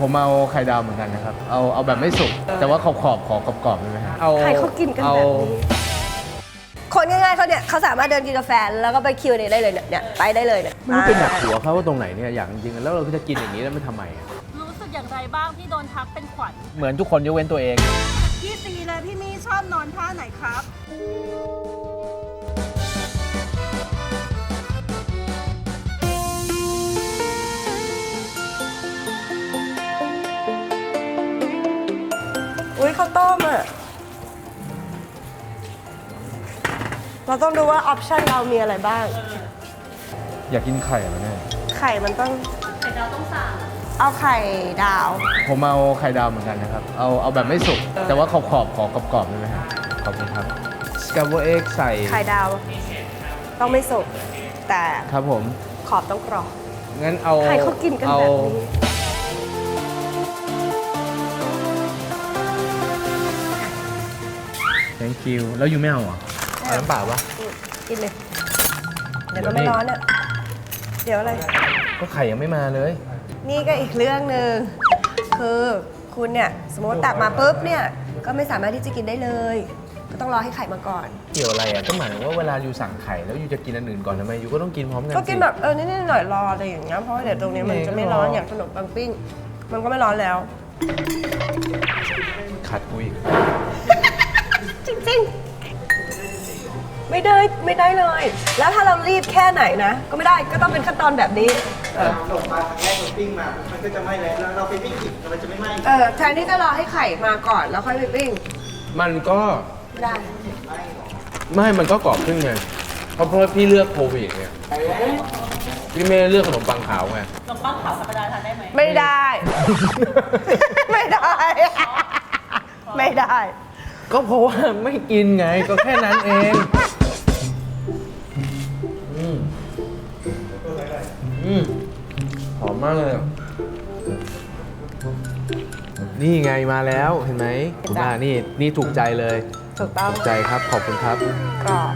ผมเอาไข่ดาวเหมือนกันนะครับ เอาเอาแบบไม่สุก แต่ว่าขอบขอบๆขอกรอบๆได้ไหมฮะเอาใครเขากินกันเอาแบบนี้ คนง่ายๆเขาเนี่ยเขาสามารถเดินกินกาแฟแล้วก็ไปคิวเนได้เลยเนี่ยเนี่ยไปได้เลยเนี่ยไม่รู้เป็นหนักหัวเขาว่าตรงไหนเนี่ยอย่างจริงๆแล้วเราก็จะกินอย่างนี้แล้วมันทำไมอะรู้สึกอย่างไรบ้างที่โดนทักเป็นขวัญ เหมือนทุกคนยกเว้นตัวเอง พี่ซีเลยพี่มี่ชอบนอนท่าไหนครับ ข้าวต้มอะ เราต้องดูว่าออปชันเรามีอะไรบ้าง อยากกินไข่เหรอเนี่ย ไข่มันต้อง ไข่ดาวต้องสั่งเอาไข่ดาว ผมเอาไข่ดาวเหมือนกันนะครับ เอาเอาแบบไม่สุก แต่ว่าขอบขอบๆขอกรอบๆได้ไหมฮะขอบคุณครับสกัมโบเอ็กใส่ ไข่ดาว ต้องไม่สุก แต่ ครับผม ขอบต้องกรอบ งั้นเอาใครเขากินกันเอาแบบนี้ thank you แล้วยูไม่เอาเหรอเอาน้ำเปล่าวะอืมกินเลย เดี๋ยวมันไม่ร้อนอะ เดี๋ยวอะไร ก็ไข่ยังไม่มาเลย นี่ก็อีกเรื่องหนึ่งคือคุณเนี่ยสมมติตักมาปุ๊บเนี่ยก็ไม่สามารถที่จะกินได้เลย ก็ต้องรอให้ไข่มาก่อน เกี่ยวอะไรอะก็หมายถึงว่าเวลายูสั่งไข่แล้วยูจะกินอันอื่นก่อนทำไมยูก็ต้องกินพร้อมกันก็กินสิ แบบเออนิดๆหน่อยๆรออะไรอย่างเงี้ยเพราะว่าเดี๋ยวตรงนี้มันจะไม่ร้อนก็รอออย่างขนมปังปิ้ง มันก็ไม่ร้อนแล้ว ขัดกูอีก จริงๆไม่ได้ไม่ได้เลย แล้วถ้าเรารีบแค่ไหนนะ ก็ไม่ได้ก็ต้องเป็นขั้นตอนแบบนี้ เออส่งมาครั้งแรกเราปิ้งมา มันก็จะไหม้แล้วแล้วเราไปปิ้งอีกมันจะไม่ไหม้เออแทนที่จะรอให้ไข่มาก่อนแล้วค่อยไปปิ้งมันก็ไม่ได้ ไม่มันก็กรอบขึ้นไงเพราะเพราะว่าพี่เลือกโควิดเนี่ยพี่ไม่ได้เลือกขนมปังขาวไงขนมปังขาวธรรมดาทานได้ไหมไม่ได้ ไม่ได้ ไม่ได้ ก็เพราะว่าไม่กินไง ก็แค่นั้นเองอืมอืมหอมมากเลยอะนี่ไงมาแล้วเห็นไหมคุณอานี่นี่ถูกใจเลยถูกต้องถูกใจครับขอบคุณครับ กรอบ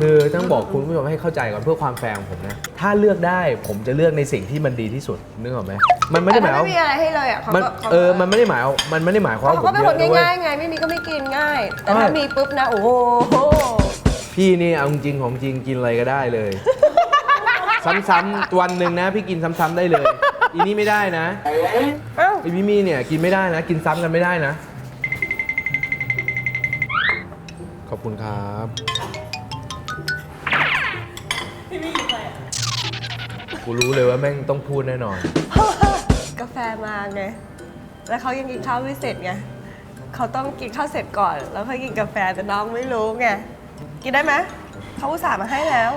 คือต้องบอกคุณผู้ชมให้เข้าใจก่อนเพื่อความแฟร์ของผมนะ ถ้าเลือกได้ผมจะเลือกในสิ่งที่มันดีที่สุดนึกออกไหม มันไม่ได้หมายแต่ว่าถ้ไม่มีอะไรให้เลยอะเขามันก็ขาเออมันไม่ได้หมายว่ามันไม่ได้หมายความว่าเขาผก็มเป็นเยคอะนด้วย ง่ายๆไง ไม่มีก็ไม่กินง่าย แต่ถ้าไม่ มีปุ๊บนะ โอ้โหพี่นี่เอาจริงของจริงกินอะไรก็ได้เลย ซ้ำๆวันหนึ่งนะ พี่กินซ้ำๆได้เลย อีนี่ไม่ได้นะเอ้าไอพี่มี่เนี่ยกินไม่ได้นะ กินซ้ำกันไม่ได้นะ ขอบคุณครับ กูรู้เลยว่าแม่งต้องพูดแน่นอนกาแฟมาไง แล้วเขายังกินข้าวไม่เสร็จไงเขาต้องกินข้าวเสร็จก่อน แล้วค่อยกินกาแฟแต่น้องไม่รู้ไง กินได้ไหมเขาอุตส่าห์มาให้แล้ว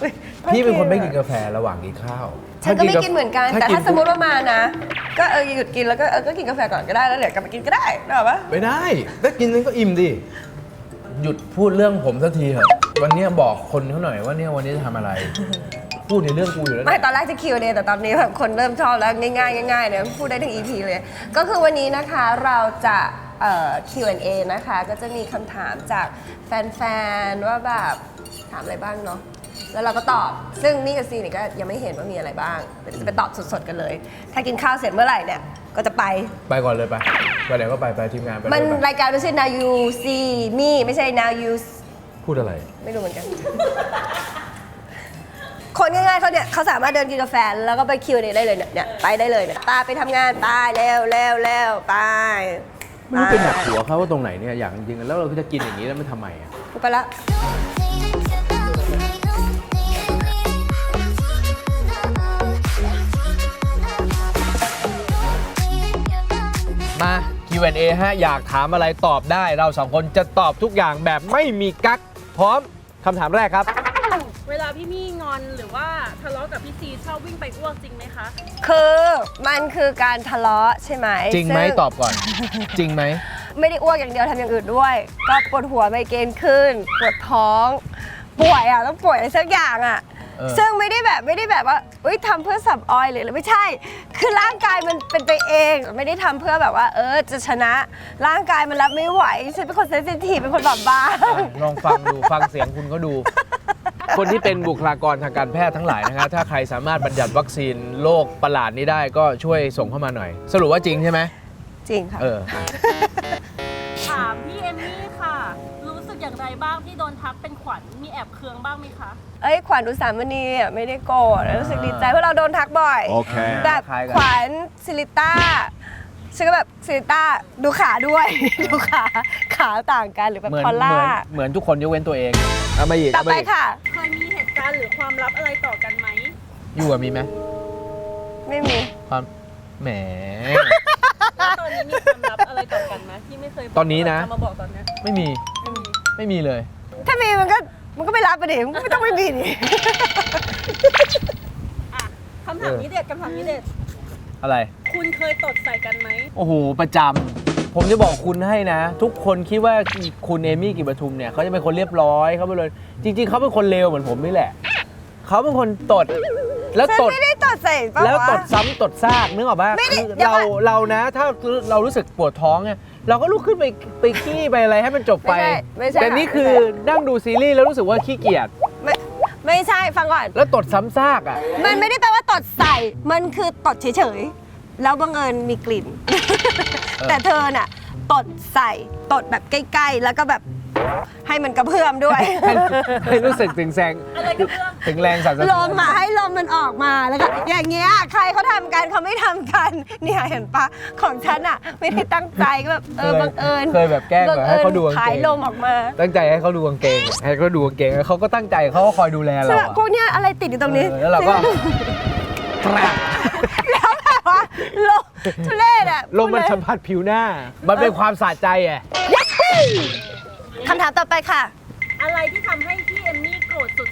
อุ๊ยพี่เป็นคนไม่อะกินกาแฟระหว่างกินข้าวฉันก็ไม่กินเหมือนกัน แต่ถ้าสมมติปุ๊บว่ามานะ ก็เออหยุดกินแล้วก็เออก็กินกาแฟก่อนก็ได้แล้วเดี๋ยวกลับมากินก็ได้ได้ปะไม่ได้ถ้ากินนั้นก็อิ่มดิหยุดพูดเรื่องผมสักทีเถอะ วันเนี้ยบอกคนเขาหน่อยว่าเนี่ยวันนี้จะทำอะไร พูดในเรื่องกูอยู่แล้วไม่เนี่ยตอนแรกจะคิวเนี่ยแต่ตอนนี้แบบคนเริ่มชอบแล้วง่ายๆง่ายๆเนี่ยพูดได้ทั้ง EP เลย ก็คือวันนี้นะคะเราจะเอ่อ Q&A นะคะ ก็จะมีคำถามจากแฟนๆ ว่าแบบถามอะไรบ้างเนาะแล้วเราก็ตอบ ซึ่งนี่กับซีนี่ก็ยังไม่เห็นว่ามีอะไรบ้างเดี๋ยวจะไปตอบสดๆกันเลย ถ้ากินข้าวเสร็จเมื่อไหร่เนี่ยก็จะไป ไปก่อนเลยไปไปไหนก็ไปไปทีมงานไปมันด้วยไป รายการไม่ใช่ now you see me ไม่ใช่ now you พูดอะไร ไม่รู้เหมือนกัน คนง่ายๆเขาเนี่ยเขาสามารถเดินกินกาแฟแล้วก็ไปคิวเนได้เลยเนี่ยเนี่ยไปได้เลยเนี่ยตาไปทำงานไปเร็วเร็วเร็วไปไม่รู้เป็นหนักหัวเขาว่าตรงไหนเนี่ยอย่างจริงๆแล้วเราก็จะกินอย่างนี้แล้วมันทำไมอะกูไปละ มา Q&A ฮะ อยากถามอะไรตอบได้ เราสองคนจะตอบทุกอย่างแบบไม่มีกั๊ก พร้อมคำถามแรกครับ เวลาพี่มี่งอนหรือว่าทะเลาะกับพี่ซีชอบวิ่งไปอ้วกจริงไหมคะ คือมันคือการทะเลาะใช่ไหมจริงไหมซึ่ตอบก่อน จริงไหม ไม่ได้อ้วกอย่างเดียวทำอย่างอื่นด้วย ก็ปวดหัวไมเกรนขึ้นปวดท้อง ป่วยอะต้องป่วยอะไรสักอย่างอะ เออ ซึ่งไม่ได้แบบไม่ได้แบบว่าเอ้ยทำเพื่อสับออยหรืออะไรไม่ใช่ คือร่างกายมันเป็นไปเอง ไม่ได้ทำเพื่อแบบว่า เออจะชนะร่างกายมันรับไม่ไหวฉันเป็นคนเซนซิทีฟเป็นคนบอบบางลองฟังดู ฟังเสียงคุณก็ดู คนที่เป็นบุคลากรทางการแพทย์ทั้งหลายนะครับถ้าใครสามารถบัญญัติวัคซีนโรคประหลาดนี้ได้ก็ช่วยส่งเข้ามาหน่อย สรุปว่าจริงใช่ไหมจริงค่ะ เออ บ้างที่โดนทักเป็นขวัญมีแอบเคืองบ้างไหมคะ เอ้ยขวัญอุสามณีอะไม่ได้โกรธรู้สึกดีใจเพราะเราโดนทักบ่อยโอเค แบบคล้ายกัน ขวัญซิลิต้าฉันก็แบบซิลิต้าดูขาด้วย ดูขาขาต่างกันหรือแบบเหมือนพอลเหล่ามือนเหมือนทุกคนยกเว้นตัวเอง เอามาอีกต่อเอามาไปอีกค่ะ เคยมีเหตุการณ์หรือความลับอะไรต่อกันไหม อยู่กับมีไหมไม่มีความแหม แล้วตอนนี้มีความลับอะไรต่อกันไหมที่ไม่เคยบกตอนนี้นะจะมาบอกตอนเนี้ยไม่มี ไม่มีไม่มีเลย ถ้ามีมันก็มันก็ไม่รับไปดิมันก็ไม่ต้องไม่มีดิอะคำถามนี้เด็ดคำถามนี้เด็ด อะไร คุณเคยตดใส่กันไหม โอ้โห ประจำผมจะบอกคุณให้นะ ทุกคนคิดว่าคุณเอมี่กิบประทุมเนี่ยเขาจะเป็นคนเรียบร้อยเขาเป็นเลยจริง ๆ เขาเป็นคนเลวเหมือนผมนี่แหละ เขาเป็นคนตด แล้วฉันตด ไม่ได้ตดใส่ปะแล้ววะตดซ้ำตดซากนึกออกปะไม่ได้คือเดี๋ยวเราก่อน เรานะ ถ้าเรารู้สึกปวดท้องเนี่ย เราก็ลุกขึ้นไปไปขี้ไปอะไรให้มันจบไป ไม่ใช่ไม่ใช่แต่นี่คือไม่ใช่ นั่งดูซีรีส์แล้วรู้สึกว่าขี้เกียจ ไม่ไม่ใช่ฟังก่อน แล้วตดซ้ำซากอะ มันไม่ได้แปลว่าตดใส่ มันคือตดเฉยๆ แล้วบังเอิญมีกลิ่นอแต่เธอน่ะ ตดใส่ ตดแบบใกล้ๆ แล้วก็แบบ ให้มันกระเพื่อมด้วย ให้ให้รู้สึกถึงแสงอะไรก็เพื่อถึงแรงสั่นสะลเทือมนอะให้ลมมันออกมาแล้วก็อย่างเงี้ยใครเขาทำกันเขาไม่ทำกันเนี่ยเห็นปะของฉันอะ ไม่ได้ตั้งใจก็แบบเออบังเอิญเคยแบบแกล้งแบบให้เขาดูกางขายเกงลมออกมาตั้งใจให้เขาดูกางเกง ให้เขาดูกางเกงแล้วเขาก็ตั้งใจเขาก็คอยดูแลใช่เราปะอะพวกเนี้ยอะไรติดอยู่ตรงนี้ เออแล้วเราก็แกรกแล้วแบบว่าลมทุเรศอะลมมันสัมผัสผิวหน้า มันเป็นความสะใจอะ คำถามต่อไปค่ะอะไรที่ทำให้พี่เอมมี่โกรธสุด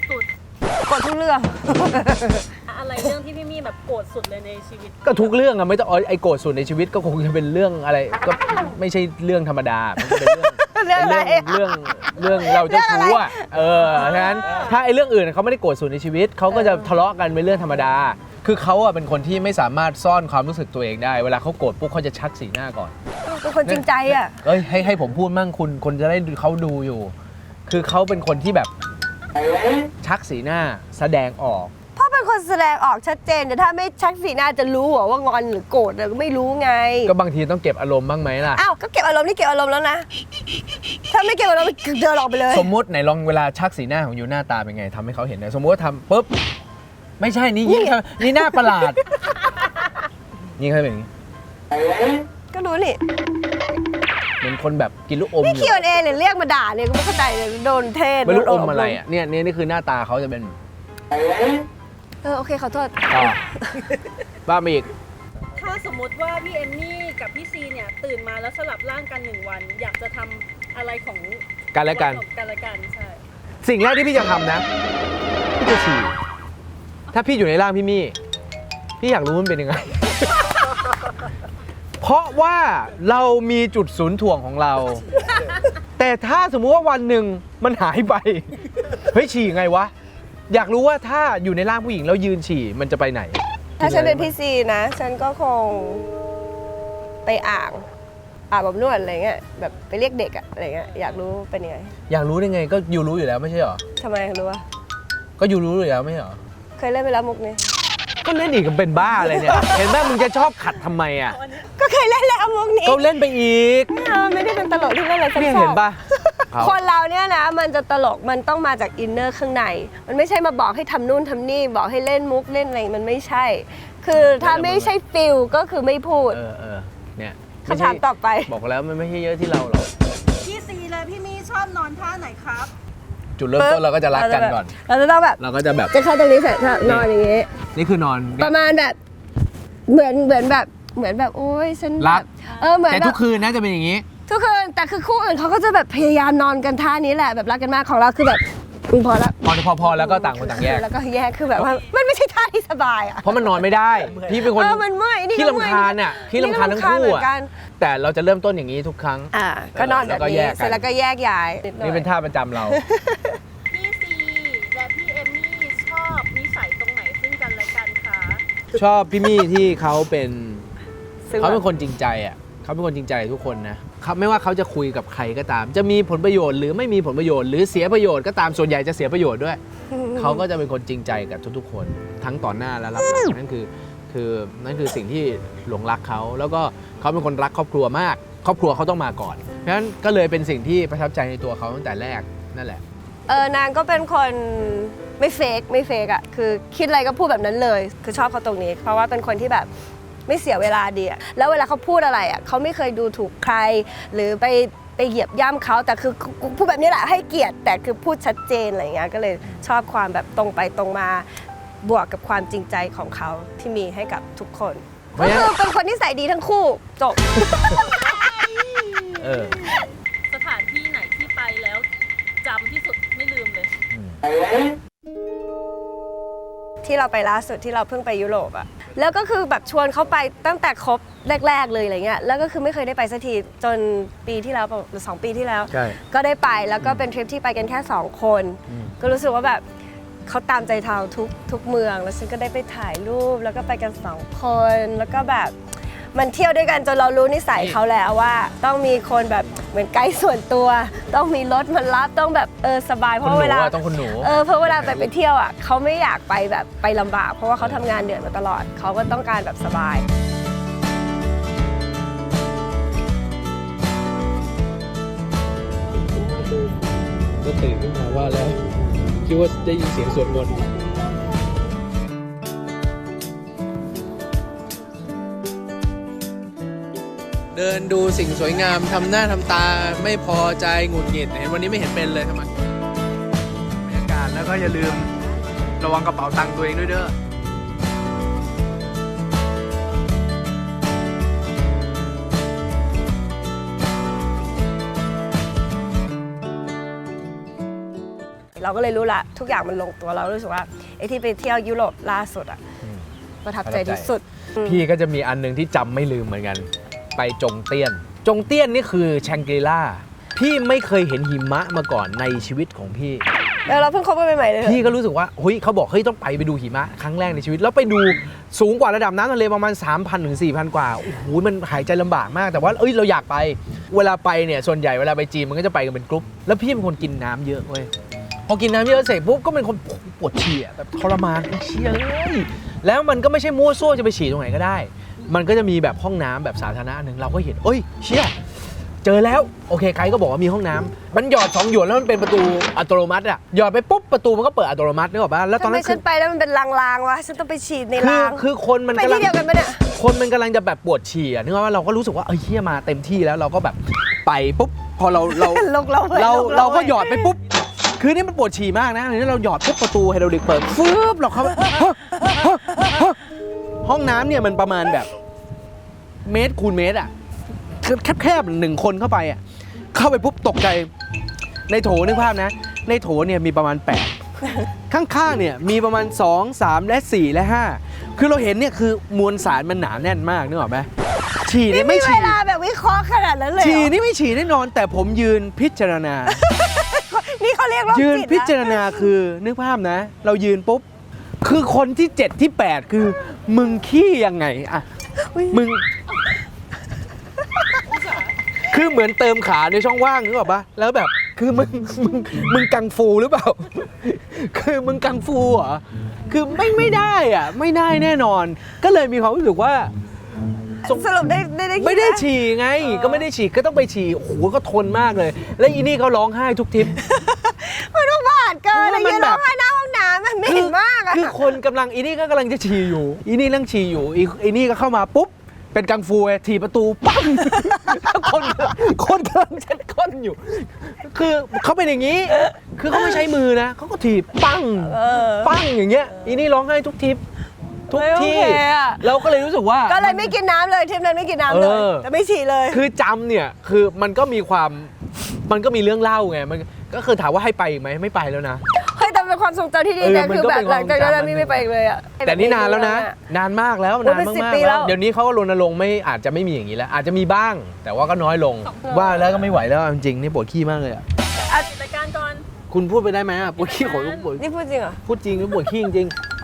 กดทุกเรื่องๆอะอะไรเรื่องที่พี่มี่แบบโกรธสุดเลยในชีวิต ก็ทุกเรื่องอะไม่ต้องเอาไอ้โกรธสุดในชีวิตก็คงจะเป็นเรื่องอะไรก็ไม่ใช่เรื่องธรรมดามันก็เป็นเรื่อง เรื่องอะไรเป็นเรื่องเรื่องเรื่องเราเจ้าชู้อะเออฉะนั้นถ้าไอ้เรื่องอื่นเขาไม่ได้โกรธสุดในชีวิตเขาก็จะทะเลาะกันเป็นเรื่องธรรมดา คือเขาอะเป็นคนที่ไม่สามารถซ่อนความรู้สึกตัวเองได้ เวลาเขาโกรธปุ๊บเขาจะชักสีหน้าก่อน เป็นคนจริงใจอะ เอ้ยให้ให้ผมพูดมั่งคุณคนจะได้เขาดูอยู่ คือเขาเป็นคนที่แบบ ชักสีหน้าแสดงออก พ่อเป็นคนแสดงออกชัดเจนแต่ถ้าไม่ชักสีหน้าจะรู้เหรอว่างอนหรือโกรธเราก็ไม่รู้ไงก็บางทีต้องเก็บอารมณ์บ้างไหมล่ะ อ้าวก็เก็บอารมณ์นี่เก็บอารมณ์แล้วนะ ถ้าไม่เก็บอารมณ์เดินออกไปเลยสมมุติไหนลองเวลาชักสีหน้าของยูหน้าตาเป็นไงทำให้เขาเห็นหน่อยสมมติว่าทำปุ๊บ ไม่ใช่นี่ยิ่งทำนี่หน้าประหลาด ยิ่งเขาเป็นอย่างนี้ก็ รู้นี่เหมือนคนแบบกินลูกอมนี่อคิยู่วเอเนี่ยเรียกมาด่าเนี่ยก็ไม่เข้าใจเลยโดนเทศไม่รู้โดอนมอะไรอะเนี่ยเนี่ยนี่คือหน้าตาเขาจะเป็นเออโอเคขอโทษ ต่อบ้ามาอีก ถ้าสมมติว่าพี่เอมมี่กับพี่ซีเนี่ย ตื่นมาแล้วสลับร่างกันหนึ่งวัน อยากจะทำอะไรของกันและกัน กันและกันใช่ สิ่งแรกที่พี่จะทำนะพี่จะฉี่ถ้าพี่อยู่ในร่างพี่มี่ พี่อยากรู้มันเป็นยังไง เพราะว่าเรามีจุดศูนย์ถ่วงของเรา แต่ถ้าสมมุติว่าวันหนึ่งมันหายไป เฮ้ยฉี่ไงวะ อยากรู้ว่าถ้าอยู่ในร่างผู้หญิงแล้วยืนฉี่มันจะไปไหน ถ้าฉันเป็นพี่ซีนะ ฉันก็คงไปอ่างอาบอบนวดอะไรเงี้ยแบบไปเรียกเด็กอะอะไรเงี้ยอยากรู้เป็นยังไงอยากรู้ได้ไงก็ยูรู้อยู่แล้วไม่ใช่เหรอทำไมรู้วะก็ยูรู้อยู่แล้วไม่ใช่เหรอเคยเล่นไปแล้วมุกนี้ ก็เล่นอีกกันเป็นบ้าอะไรเนี่ย เห็นไหมมึงจะชอบขัดทำไมอะ ก็เคยเล่นแล้วมุกนี้ก็เล่นไปอีกไม่เอาไม่ได้เป็นตลกที่เล่นอะไรฉันเนี่ยชอบเห็นปะเขาคนเราเนี่ยนะ มันจะตลกมันต้องมาจากอินเนอร์ข้างใน มันไม่ใช่มาบอกให้ทำนู่นทำนี่ บอกให้เล่นมุกเล่นอะไรมันไม่ใช่ คือถ้าไม่ใช่ฟิลก็คือไม่พูดเออเออเนี่ยคำถามต่อไป บอกแล้วมันไม่ใช่เยอะที่เราหรอกพี่ซีเลยพี่มี่ชอบนอนท่าไหนครับ จุดเริ่มต้นเราก็จะรักกันก่อน เราจะต้องแบบ เราก็จะแบบ จะเข้าตรงนี้เสร็จถ้านอนอย่างงี้ นี่คือนอน ประมาณแบบ เหมือนเหมือนแบบเหมือนแบบโอ๊ยฉันรัแบก บเออเหมือนแต่แบทุบกคืนนะจะเป็นอย่างนี้ ทุกคืนแต่คือคู่อื่นเขาก็จะแบบพยายามนอนกันท่านี้แหละแบบรักกันมากของเราคือแบบอืมพอละพอพอพอแล้วก็ต่างคนต่างแยก แล้วก็แยกคือแบบว่ามันไม่ใช่ท่าที่สบายอะเพราะมันนอนไม่ได้ พี่เป็นคนเออมันเมื่อยนี่ขี้ก็เมื่อยลำคาญอะขี้ลำคาญทั้งคู่เหมืออะนกันแต่เราจะเริ่มต้นอย่างนี้ทุกครั้ง อ่าก็นอนแบบแล้วก็นี้แยกกัน เสร็จแล้วก็แยกย้ายดหอย นี่เป็นท่าประจำเรา ชอบพี่มี่ที่เขาเป็นซึ่งเขาเป็นคนจริงใจอะเขาเป็นคนจริงใจกับทุกคนนะเขาไม่ว่าเขาจะคุยกับใครก็ตาม จะมีผลประโยชน์หรือไม่มีผลประโยชน์หรือเสียประโยชน์ก็ตามส่วนใหญ่จะเสียประโยชน์ด้วย เขาก็จะเป็นคนจริงใจกับทุกๆ คน ทั้งต่อหน้าและรับหลังนั่นคือ คือนั่นคือสิ่งที่หลงรักเขาแล้วก็เขาเป็นคนรักครอบครัวมาก ครอบครัวเขาต้องมาก่อนเพราะฉะนั้นก็เลยเป็นสิ่งที่ประทับใจในตัวเขาตั้งแต่แรกนั่นแหละ เออนางก็เป็นคนไม่เฟกไม่เฟกอะคือคิดอะไรก็พูดแบบนั้นเลย คือชอบเขาตรงนี้ เพราะว่าเป็นคนที่แบบไม่เสียเวลาดีอะแล้วเวลาเขาพูดอะไรอะเขาไม่เคยดูถูกใคร หรือไปไปเหยียบย่ำเขาแต่คือพูดแบบนี้แหละให้เกียรติแต่คือพูดชัดเจนอะไรอย่างเงี้ยก็เลยชอบความแบบตรงไปตรงมาบวกกับความจริงใจของเขาที่มีให้กับทุกคนเพราะก็ฉะนั้นคือเป็นคนที่ใส่ดีทั้งคู่จบ เออ ที่เราไปล่าสุดที่เราเพิ่งไปยุโรปอะแล้วก็คือแบบชวนเขาไปตั้งแต่ครบแรก ๆ เลยอะไรเงี้ยแล้วก็คือไม่เคยได้ไปสักทีจนปีที่แล้วหรือสองปีที่แล้ว ใช่ ก็ได้ไปแล้วก็เป็นทริปที่ไปกันแค่2คน อืม ก็รู้สึกว่าแบบเขาตามใจเราทุกทุกเมือง แล้วฉันก็ได้ไปถ่ายรูปแล้วก็ไปกันสองคน แล้วก็แบบมันเที่ยวด้วยกันจนเรารู้นิสัยเขาแล้วว่า ต้องมีคนแบบ เหมือนไกด์ส่วนตัว ต้องมีรถมารับต้องแบบเออสบายเพคนราะหนูเวลาอะต้องคนหนูเออเพราะเวลาไปไปเที่ยวอะเขาไม่อยากไปแบบไปลำบาก เพราะว่าเขาทำงานเหนื่อยมาตลอดเขาก็ต้องการแบบสบายก็ตื่นขึ้นมาว่าแล้วคิดว่าได้ยินเสียงสวดมนต์ เดินดูสิ่งสวยงามทำหน้าทำตาไม่พอใจหงุดหงิดเห็นวันนี้ไม่เห็นเป็นเลยทำไมบรรยากาศแล้วก็อย่าลืมระวังกระเป๋าตังค์ตัวเองด้วยเด้อเราก็เลยรู้ละทุกอย่างมันลงตัวเรารู้สึกว่าไอ้ที่ไปเที่ยวยุโรปล่าสุดอะอืมประทับใจที่สุด พี่ก็จะมีอันหนึ่งที่จำไม่ลืมเหมือนกัน ไปจงเตี้ยน จงเตี้ยนนี่คือแชงกรีล่าพี่ไม่เคยเห็นหิมะมาก่อนในชีวิตของพี่ แล้วเราเพิ่งคบกันใหม่ๆเลยพี่ก็รู้สึกว่าเฮ้ยเขาบอกเฮ้ยต้องไปไปดูหิมะครั้งแรกในชีวิต แล้วไปดูสูงกว่าระดับน้ำทะเลประมาณ 3,000ถึง4,000 กว่าโอ้โหมันหายใจลำบากมาก แต่ว่าเอ้ยเราอยากไป เวลาไปเนี่ยส่วนใหญ่เวลาไปจีนมันก็จะไปกันเป็นกรุ๊ปแล้วพี่เป็นคนกินน้ำเยอะเว้ยพอกินน้ำเยอะเสร็จปุ๊บก็เป็นคนปวดฉี่อะแบบทรมานเชี่ยเลยแล้วมันก็ไม่ใช่มั่วซั่วจะไปฉี่ตรงไหนก็ได้ มันก็จะมีแบบห้องน้ำแบบสาธารณะหนึ่งเราก็เห็นเอ้ยเชี่ยเจอแล้วโอเคไกด์ก็บอกว่ามีห้องน้ำมันหยอดสองหยวนแล้วมันเป็นประตูอัตโนมัติอะหยอดไปปุ๊บประตูมันก็เปิดอัตโนมัตินึกออกปะแล้วตอนทำไมนั้นคืฉัอนไปแล้วมันเป็นลางๆวะฉันต้องไปฉีดในคือรางคือคนมันไปกำลัที่งเดียวกันปะเนี่ยคนมันกำลังจะแบบปวดฉี่อะนึกว่าเราก็รู้สึกว่าเอ้ยเฮียมาเต็มที่แล้วเราก็แบบไปปุ๊บพอเราเราลงเราว้ยเราลงเราก็ว้หยอดไปปุ๊บคือนี่มันปวดฉี่มากนะทีนี้เราหยอดปุ๊บประตูไฮดรอลิกเปิดฟืบเราเข้าไปฮะฮะฮะห้องน้ำเนี่ยมันประมาณแบบ เมตรคูณเมตรอะคือแคบๆหนึ่งคนเข้าไปอะเข้าไปปุ๊บตกใจในโถนึกภาพนะ ในโถเนี่ยมีประมาณ 8 ข้างๆเนี่ยมีประมาณ 2 3 และ 4 และ 5 คือเราเห็นเนี่ยคือมวลสารมันหนาแน่นมากนึกออกไหมฉี่นี่เนี่ยไม่ไม่มีเวฉี่ลาแบบวิเคราะห์ขนาดนั้นเลยเหรฉี่อนี่ไม่ฉี่แน่นอน แต่ผมยืนพิจารณา นี่เขาเรียกโรคยืนจิตพิจารนะณาคือนึกภาพนะ เรายืนปุ๊บ คือคนที่ 7 ที่ 8 คือ มึงขี้ยังไงอะมึง คือเหมือนเติมขาในช่องว่างนึกออกปะแล้วแบบคือมึงมึงมึงกังฟูหรือเปล่า คือมึงกังฟูเหรอคือไม่ไม่ได้อะ ไม่ได้แน่นอน ก็เลยมีความรู้สึกว่า สรุปได้ได้ได้คิไม่ได้หฉี่ไง ก็ไม่ได้ฉี่ก็ต้องไปฉี่โอ้โหก็ทนมากเลย แล้วอีนี่เขาร้องไห้ทุกทริป มันต้องบาดเกินเพอะไรราะว่ามันยืนร้องไห้หน้าห้องน้ำมันไม่เห็นมากอะ คือคนกำลังอีนี่ก็กำลังจะฉี่อยู่ อีนี่นั่งฉี่อยู่อีอีนี่ก็เข้ามาปุ๊บ เป็นกังฟูไงถีบประตูปั้ง แล้วคนคนกำลังเช็ดก้นอยู่ คือเขาเป็นอย่างนี้ คือเขาไม่ใช้มือนะเขาก็ถีบปั้งเออ ปั้งอย่างเงี้ยอีนี่ร้องไห้ทุกทริปทุกไม่โอที่ เคอะ เราก็เลยรู้สึกว่า ก็เลยไม่กินน้ำเลยทริปนั้นไม่กินน้ำเลยเออ แต่ไม่ฉี่เลย คือจำเนี่ยคือมันก็มีความมันก็มีเรื่องเล่าไงมันก็คือถามว่าให้ไปอีกไหมไม่ไปแล้วนะเฮ้ยแต่เป็น ความทรงจำที่ดีเออนะมันคือก็แบเป็บนหลังจากนั้นความจำมีไม่ไปอีกเลยอะแต่นี่นานแล้วนะ นานมากแล้วโอ้นานเป็นมากสิบๆปีแล้วแล้ว เดี๋ยวนี้เขาก็รณรงค์ไม่อาจจะไม่มีอย่างนี้แล้ว อาจจะมีบ้าง แต่ว่าก็น้อยลง ว่าแล้วก็ไม่ไหวแล้วจริงๆนี่ปวดขี้มากเลยอะรายการก่อนคุณพูดไปได้ไหมอะปวดขี้ขอปวดนี่พูดจริงเหรอ พูดจริงหรือปวดขี้จริงๆนี่ไ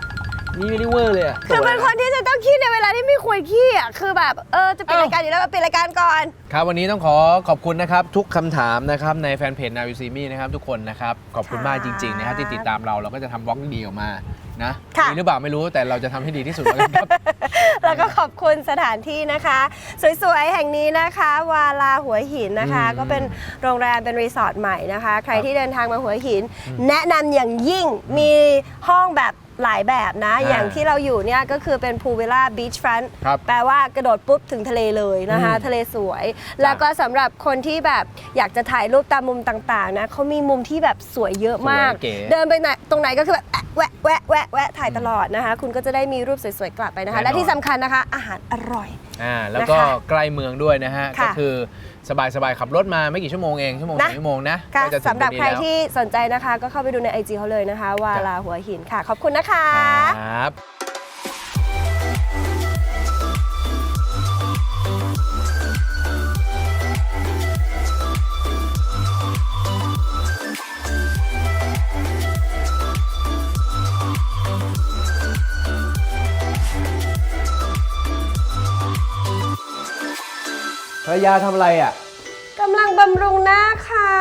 ม่ได้เวอร์เลยอะคือเป็นคนที่จะต้องคิดในเวลาที่ไม่ควรวยขี้อะคือแบบเออจะปิดรายการอยู่แล้วก็ปิดรายการก่อน ครับวันนี้ต้องขอขอบคุณนะครับ ทุกคำถามนะครับในแฟนเพจนาวิซีมี่นะครับทุกคนนะครับ ขอบคุณมากจริงๆนะครับที่ติดตามเราเราก็จะทำบล็อกดีๆออกมานะค่ะ มีหรือเปล่าไม่รู้แต่เราจะทำให้ดีที่สุดแล้วกันครับ แล้วก็ขอบคุณสถานที่นะคะ สวยๆ แห่งนี้นะคะ วาลาหัวหินนะคะ อืมก็เป็นโรงแรมเป็นรีสอร์ทใหม่นะคะ ใครที่เดินทางมาหัวหิน แนะนำอย่างยิ่งมีห้องแบบ หลายแบบนะ อ่าอย่างที่เราอยู่เนี่ยก็คือเป็นพูวิลล่าบีชฟรอนต์ครับแปลว่ากระโดดปุ๊บถึงทะเลเลยนะคะ อืมทะเลสวย แล้วก็สำหรับคนที่แบบอยากจะถ่ายรูปตามมุมต่างๆนะเขามีมุมที่แบบสวยเยอะมาก สวยเก๋ เดินไปไหนตรงไหนก็คือแบบแวะแวะแวะแวะถ่ายตลอดนะคะ คุณก็จะได้มีรูปสวยๆกลับไปนะคะ แน่นอน และที่สำคัญนะคะ อาหารอร่อยอ่าแล้วก็นะคะใกล้เมืองด้วยนะฮะ ค่ะ ก็คือสบายๆขับรถมาไม่กี่ชั่วโมงเอง ชั่วโมงนะสองชั่วโมงนะค่ะก็จะถึงสำหรับตงนี้ใครแล้วที่สนใจนะคะ ก็เข้าไปดูใน IG เขาเลยนะคะ วาลาหัวหินค่ะ ขอบคุณนะคะ ครับ ภรรยาทำอะไรอะ กำลังบำรุงหน้าค่ะ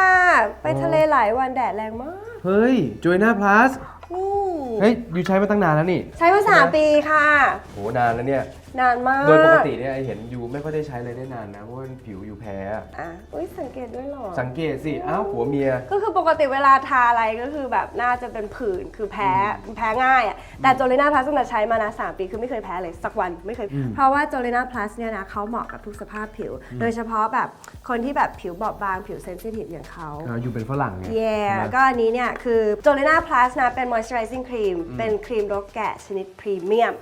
ไปทะเลหลายวันแดดแรงมาก เฮ้ยจอยหน้าพลัสนี่ เฮ้ยยูใช้มาตั้งนานแล้วนี่ ใช้มาสามปีค่ะ โหนานแล้วเนี่ย นานมากโดยปกติเนี่ยเห็นยูไม่ค่อยได้ใช้เลยได้นานนะเพราะว่าผิวยูแพ้อะอะอุ้ยสังเกตด้วยเหรอ สังเกตสิ อ้าวผัวเมีย ก็คือปกติเวลาทาอะไรก็คือแบบน่าจะเป็นผื่นคือแพ้แพ้ง่ายอะแต่โจลิน่าพลัสตั้งแต่ใช้มานะสามปีคือไม่เคยแพ้เลยสักวันไม่เคย เพราะว่าโจลิน่าพลัสเนี่ยนะเขาเหมาะกับทุกสภาพผิว โดยเฉพาะแบบคนที่แบบผิวบอบบางผิวเซนซิทีฟอย่างเขาอ่ายูเป็นฝรั่งไง เย่ก็อันนี้เนี่ยคือ j o l e n a Plus นะเป็น moisturizing cream เป็นครีมรสแกะชนิดพรีเมียม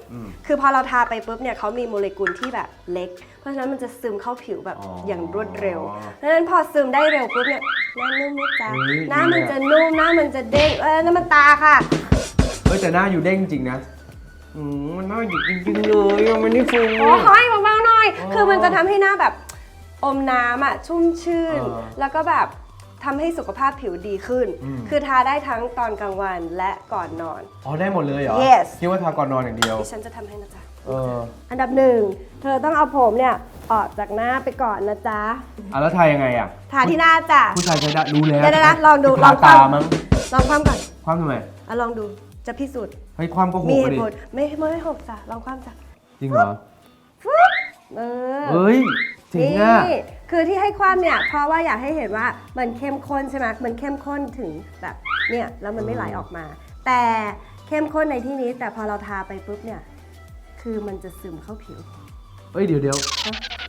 คือพอเราทาไปปุ๊บเนี่ยเขามีโมเลกุลที่แบบเล็ก เพราะฉะนั้นมันจะซึมเข้าผิวแบบอ๋อออย่างรวดเร็วดังนั้นพอซึมได้เร็วปุ๊บเนี่ยหน้านุ่มไหมจ๊ะเฮ้ยหน้ามันดีอะจะนุ่มหน้ามันจะเด้งเออนั่นมันตาค่ะ เฮ้ยแต่หน้ายูเด้งจริงนะอืมมันน่าหยิกจริงๆเลยยังไม่ได้ฟู โอ้ยเบาๆหน่อยคือมันจะทำให้หน้าแบบอมน้ำอะชุ่มชื่นเออแล้วก็แบบทำให้สุขภาพผิวดีขึ้น อืม คือทาได้ทั้งตอนกลางวันและก่อนนอน อ๋อได้หมดเลยเหรอ Yes คิดว่าทาก่อนนอนอย่างเดียว ดิฉันจะทำให้นะจ๊ะ เอออันดับหนึ่งเธอต้องเอาผมเนี่ยออกจากหน้าไปก่อนนะจ๊ะอะแล้วทายังไงอะทาที่หน้าจ้ะผู้ชายใช้ได้รู้แล้วเดี๋ยวๆนะลองดูทาลองคตาว่ำมั้งลองคว่ำก่อนความทำไมอะลองดูจะพิสูจน์เฮ้ยความก็หมีกเหเลยตุผลไม่ไม่หกจ้ะลองคว่ำจ้ะจริงเหรอเออ เฮ้ยเจ๋งนี่อะคือที่ให้ความเนี่ย เพราะว่าอยากให้เห็นว่ามันเข้มข้นใช่ไหมมันเข้มข้นถึงแบบเนี่ยแล้วมันไม่ไหลออกมา แต่เข้มข้นในที่นี้แต่พอเราทาไปปุ๊บเนี่ย คือมันจะซึมเข้าผิว เฮ้ยเดี๋ยวเดี๋ยว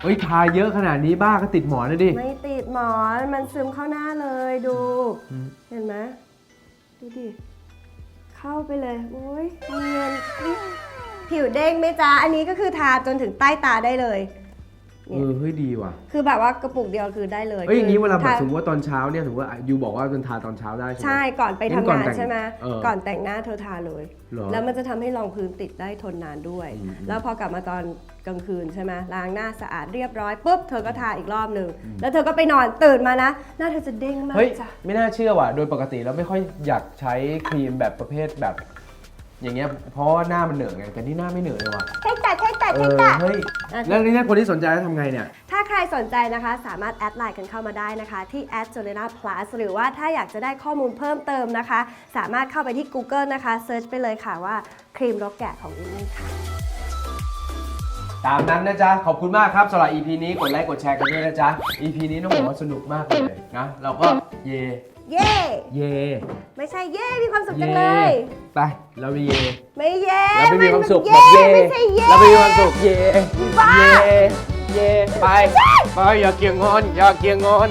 เฮ้ยทาเยอะขนาดนี้บ้าก็ติดหมอนนะดิ ไม่ติดหมอนมันซึมเข้าหน้าเลยดู เห็นไหมดูดิ เข้าไปเลยโอ้ยเนียนกริ๊บผิวเด้งไหมจ๊ะ อันนี้ก็คือทาจนถึงใต้ตาได้เลย เออเฮ้ยดีว่ะคือแบบว่ากระปุกเดียวคือได้เลยเฮ้ยอย่างนี้เวลาแบบทสมมติว่าตอนเช้าเนี่ยถือว่ายูบอกว่ามันทาตอนเช้าได้ใช่ไหม ใช่ก่อนไปงั้ทำนก่อนงานแต่งใช่ไหมเออก่อนแต่งหน้าเธอทาเลย เหรอแล้วมันจะทำให้รองพื้นติดได้ทนนานด้วย อืมแล้วพอกลับมาตอนกลางคืนใช่ไหมล้างหน้าสะอาดเรียบร้อยปุ๊บเธอก็ทาอีกรอบหนึ่งแล้วเธอก็ไปนอนตื่นมานะ หน้าเธอจะเด้งมากเฮ้ย จ้ะ ไม่น่าเชื่อว่ะ โดยปกติแล้วไม่ค่อยอยากใช้ครีมแบบประเภทแบบ อย่างเงี้ยเพราะว่าหน้ามันเหนอะไงแต่นี่หน้าไม่เหนอะเลยว่ะใช่จ้ะใช่จ้ะเอใช่อจ้ะเฮ้ยแล้วนี่ถ้าคนที่สนใจแล้วทำไงเนี่ย ถ้าใครสนใจนะคะ สามารถแอดไลน์กันเข้ามาได้นะคะ ที่ a d j o l e n a plus หรือว่าถ้าอยากจะได้ข้อมูลเพิ่มเติมนะคะ สามารถเข้าไปที่ Google นะคะเซิร์ชไปเลยค่ะว่าครีมรกแกะของอินนี่ค่ะ ตามนั้นนะจ๊ะ ขอบคุณมากครับสำหรับ EP นี้กดไลค์กดแชร์กันด้วยนะจ๊ะ EP นี้ต้องบอกว่าสนุกมากเลยนะ เราก็เย เย่เยไม่ใช่เย่มีความสุขเยจังเลย ไป เราไปเยไม่เย่เราไปมีความสุขนแบบเยไม่ใช่เย่เราไปมีความสุขเยบ้าเยเยไปไปอย่าเกี่ยงงอนอย่าเกี่ยงงอน